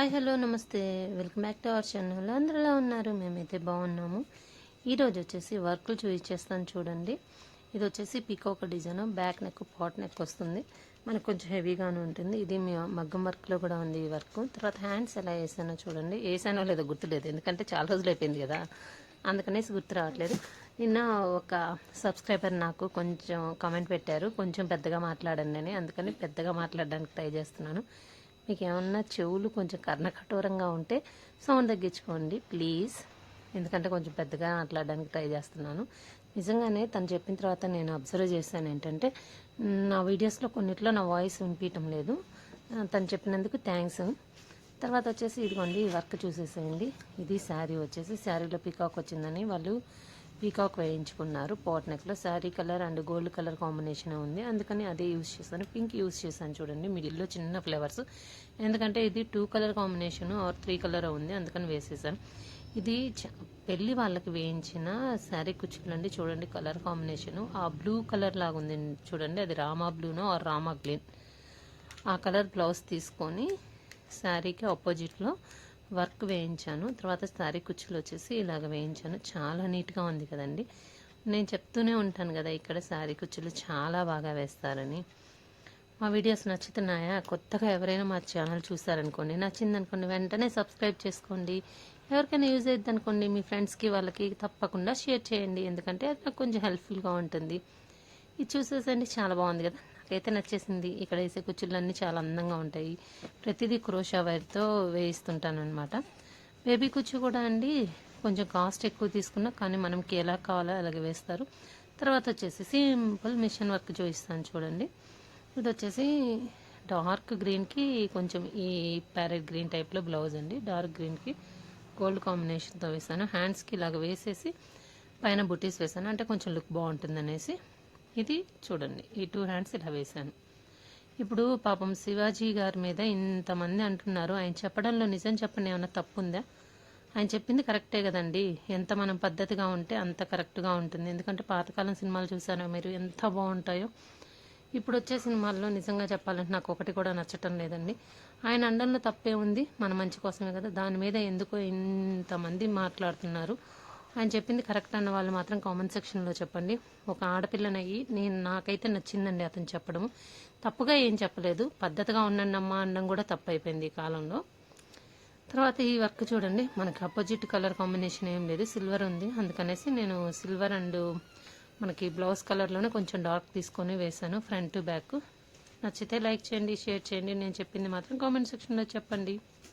Hi hello namaste. Welcome back to our channel. అందరూ ఎలా ఉన్నారు? మేమైతే బాగున్నాము. ఈరోజు వచ్చేసి వర్క్లు చూపించేస్తాను చూడండి. ఇది వచ్చేసి peacock design. Back neck pot neck వస్తుంది. మనకు కొంచెం హెవీగానే ఉంటుంది. ఇది మీ మగ్గం వర్క్లో కూడా ఉంది ఈ వర్క్. తర్వాత హ్యాండ్స్ ఎలా వేసానో చూడండి. వేసానో లేదో గుర్తులేదు. ఎందుకంటే చాలా రోజులు అయిపోయింది కదా. అందుకనేసి గుర్తు రావట్లేదు. నిన్న ఒక సబ్స్క్రైబర్ నాకు కొంచెం కామెంట్ పెట్టారు. కొంచెం పెద్దగా మాట్లాడండి అని. అందుకని పెద్దగా మాట్లాడడానికి ట్రై చేస్తున్నాను. మీకు ఏమన్నా చెవులు కొంచెం కర్ణకఠోరంగా ఉంటే సౌండ్ తగ్గించుకోండి ప్లీజ్. ఎందుకంటే కొంచెం పెద్దగా మాట్లాడడానికి ట్రై చేస్తున్నాను. నిజంగానే తను చెప్పిన తర్వాత నేను అబ్జర్వ్ చేశాను ఏంటంటే నా వీడియోస్లో కొన్నిట్లో నా వాయిస్ వినిపించడం లేదు. తను చెప్పినందుకు థ్యాంక్స్ తర్వాత వచ్చేసి ఇదిగోండి వర్క్ చూసేసేయండి. ఇది శారీ వచ్చేసి శారీలో పీకాక్ వచ్చిందని వాళ్ళు పీకాక్ వేయించుకున్నారు. Pot నెక్లో sari colour and gold colour combination ఉంది. అందుకని అదే యూస్ చేశాను. పింక్ యూస్ చేశాను చూడండి. మిడిల్లో చిన్న ఫ్లేవర్స్. ఎందుకంటే ఇది two colour combination or three colour ఉంది. అందుకని వేసేసాను. ఇది పెళ్ళి వాళ్ళకి వేయించిన శారీ కుచ్చులు అండి చూడండి కలర్ కాంబినేషన్. ఆ బ్లూ కలర్ లాగా ఉంది చూడండి. అది రామా బ్లూనో ఆర్ రామా గ్రీన్. ఆ కలర్ బ్లౌజ్ తీసుకొని శారీకి ఆపోజిట్లో వర్క్ వేయించాను. తర్వాత శారీ కుచ్చులు వచ్చేసి ఇలాగ వేయించాను. చాలా నీట్గా ఉంది కదండి. నేను చెప్తూనే ఉంటాను కదా ఇక్కడ శారీ కుచ్చులు చాలా బాగా వేస్తారని. మా వీడియోస్ నచ్చుతున్నాయా? కొత్తగా ఎవరైనా మా ఛానల్ చూసారనుకోండి నచ్చింది అనుకోండి వెంటనే సబ్స్క్రైబ్ చేసుకోండి. ఎవరికైనా యూజ్ అవుతుంది అనుకోండి మీ ఫ్రెండ్స్కి వాళ్ళకి తప్పకుండా షేర్ చేయండి. ఎందుకంటే అది నాకు కొంచెం హెల్ప్ఫుల్గా ఉంటుంది. ఇది చూసేసండి చాలా బాగుంది కదా. నాకైతే నచ్చేసింది. ఇక్కడ వేసే కుచ్చులన్నీ చాలా అందంగా ఉంటాయి. ప్రతిదీ క్రోషా వైర్తో వేయిస్తుంటాను అనమాట బేబీ కుచ్చు కూడా అండి కొంచెం కాస్ట్ ఎక్కువ తీసుకున్నా కానీ మనకి ఎలా కావాలో అలాగే వేస్తారు. తర్వాత వచ్చేసి సింపుల్ మిషన్ వర్క్ చూపిస్తాను చూడండి. ఇది వచ్చేసి డార్క్ గ్రీన్కి కొంచెం ఈ ప్యారెట్ గ్రీన్ టైప్లో బ్లౌజ్ అండి. డార్క్ గ్రీన్కి గోల్డ్ కాంబినేషన్తో వేసాను హ్యాండ్స్కి ఇలాగ వేసేసి పైన బుటీస్ వేసాను అంటే కొంచెం లుక్ బాగుంటుంది అనేసి ఇది చూడండి. ఈ టూ హ్యాండ్స్ ఇలా వేసాను ఇప్పుడు పాపం శివాజీ గారి మీద ఇంతమంది అంటున్నారు. ఆయన చెప్పడంలో నిజం చెప్పండి ఏమైనా తప్పు ఉందా ఆయన చెప్పింది కరెక్టే కదండి. ఎంత మనం పద్ధతిగా ఉంటే అంత కరెక్ట్గా ఉంటుంది. ఎందుకంటే పాతకాలం సినిమాలు చూసారా మీరు ఎంత బాగుంటాయో. ఇప్పుడు వచ్చే సినిమాల్లో నిజంగా చెప్పాలంటే నాకు ఒకటి కూడా నచ్చటం లేదండి. ఆయన అండంలో తప్పే ఉంది. మన మంచి కోసమే కదా. దాని మీద ఎందుకో ఇంతమంది మాట్లాడుతున్నారు. ఆయన చెప్పింది కరెక్ట్ అన్న వాళ్ళు మాత్రం కామెంట్ సెక్షన్లో చెప్పండి. ఒక ఆడపిల్లనయ్యి నేను నాకైతే నచ్చిందండి అతను చెప్పడం తప్పుగా ఏం చెప్పలేదు. పద్ధతిగా ఉండండి అమ్మా అనడం కూడా తప్పు అయిపోయింది ఈ కాలంలో. తర్వాత ఈ వర్క్ చూడండి. మనకి అపోజిట్ కలర్ కాంబినేషన్ ఏం లేదు. సిల్వర్ ఉంది. అందుకనేసి నేను సిల్వర్ అండ్ మనకి బ్లౌజ్ కలర్లోనే కొంచెం డార్క్ తీసుకొని వేశాను ఫ్రంట్ బ్యాక్ నచ్చితే లైక్ చేయండి షేర్ చేయండి. నేను చెప్పింది మాత్రం కామెంట్ సెక్షన్లో చెప్పండి.